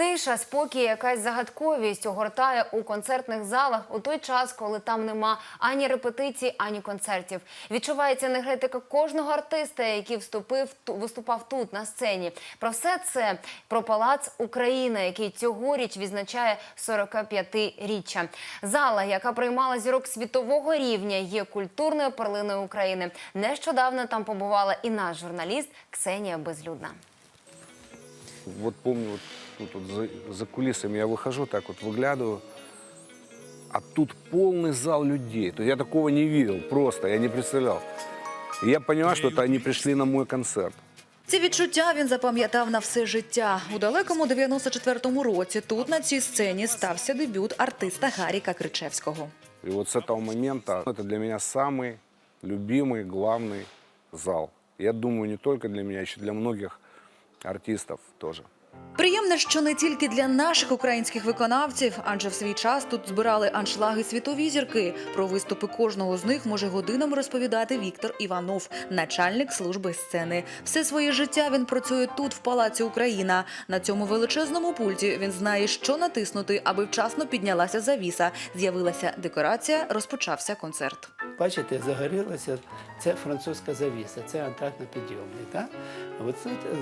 Тиша, спокій, якась загадковість огортає у концертних залах у той час, коли там нема ані репетицій, ані концертів. Відчувається енергетика кожного артиста, який вступив ту- виступав тут на сцені. Про все це про палац Україна, який цьогоріч відзначає 45-річчя. Зала, яка приймала зірок світового рівня, є культурною перлиною України. Нещодавно там побувала і наш журналіст Ксенія Безлюдна Вот помню, вот тут вот за, за кулисами я выхожу, так вот выглядываю, а тут полный зал людей. То есть я такого не видел просто, я не представлял. И я понимаю, что это они пришли на мой концерт. Ці відчуття він запам'ятав на все життя. У далекому 94-му році тут на цій сцені стався дебют артиста Гаріка Кричевського. И вот с этого момента это для меня самый любимый, главный зал. Я думаю, не только для меня, еще для многих артистов тоже. Приємно, що не тільки для наших українських виконавців, адже в свій час тут збирали аншлаги світові зірки. Про виступи кожного з них може годинами розповідати Віктор Іванов, начальник служби сцени. Все своє життя він працює тут, в палаці Україна. На цьому величезному пульті він знає, що натиснути, аби вчасно піднялася завіса. З'явилася декорація, розпочався концерт. Бачите, загорілося, це французька завіса, це антатно-підйомний. Так? От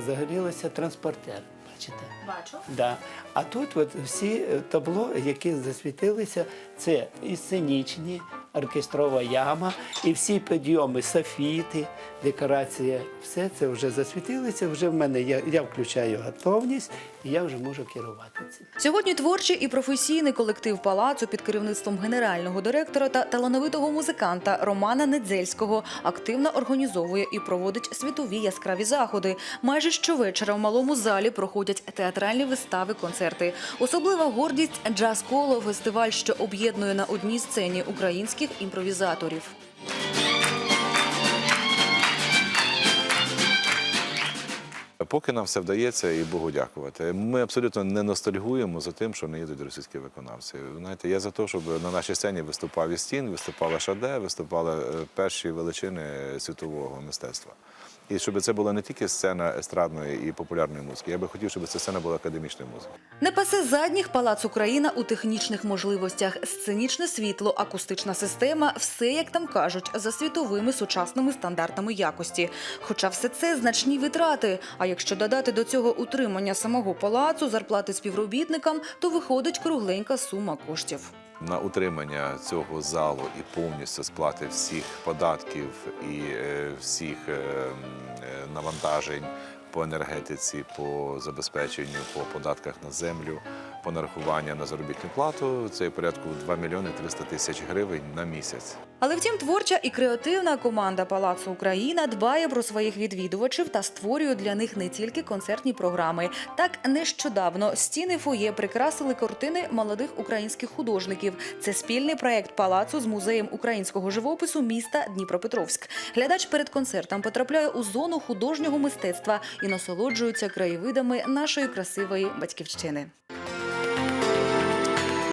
тут транспортер. Бачите? Бачу. Да. А тут от всі е, табло, які засвітилися, це і сценічні, оркестрова яма, і всі підйоми, софіти, декорація. Все це вже засвітилося. Вже в мене я, я включаю готовність, і я вже можу керувати цим. Сьогодні творчий і професійний колектив палацу під керівництвом генерального директора та талановитого музиканта Романа Недзельського активно організовує і проводить світові яскраві заходи. Майже щовечора в малому залі проходять театральні вистави, концерти. Особлива гордість джаз коло фестиваль, що об'єднує на одній сцені українських імпровізаторів. Поки нам все вдається, і Богу дякувати. Ми абсолютно не ностальгуємо за тим, що не їдуть російські виконавці. Знаєте, я за те, щоб на нашій сцені виступав Істін, виступала Шаде, виступали е, перші величини світового мистецтва. І щоб це була не тільки сцена естрадної і популярної музики. Я би хотів, щоб ця сцена була академічною музикою. Не пасе задніх палац Україна у технічних можливостях. Сценічне світло, акустична система все, як там кажуть, за світовими сучасними стандартами якості. Хоча все це значні витрати. А якщо додати до цього утримання самого палацу, зарплати співробітникам, то виходить кругленька сума коштів. На утримання цього залу і повністю сплати всіх податків і е, всіх е, е, навантажень по енергетиці, по забезпеченню, по податках на землю, по нарахування на заробітну плату. Це порядку 2 мільйони 300 тисяч гривень на місяць. Але втім, творча і креативна команда Палацу Україна дбає про своїх відвідувачів та створює для них не тільки концертні програми. Так нещодавно стіни фоє прикрасили картини молодих українських художників. Це спільний проект палацу з музеєм українського живопису міста Дніпропетровськ. Глядач перед концертом потрапляє у зону художнього мистецтва і насолоджується краєвидами нашої красивої батьківщини.